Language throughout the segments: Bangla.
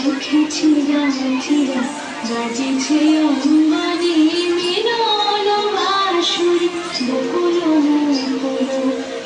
দেখেছি রাজিরা বাজেছে অঙ্গনে মিলন বাসুর বকুল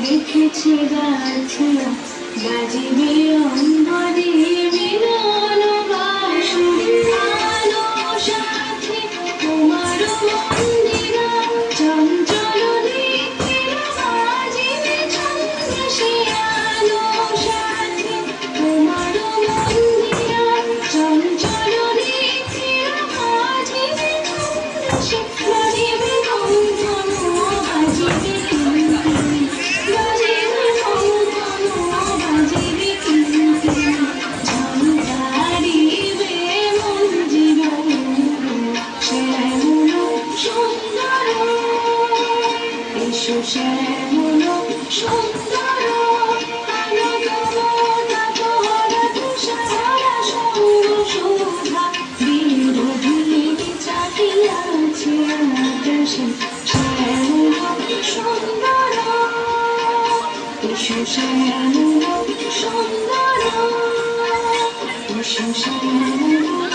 দেখেছি রাজিরা বাজিবে অঙ্গনে বিনা শেষে মনো সুন্দর সুন্দর সুন্দর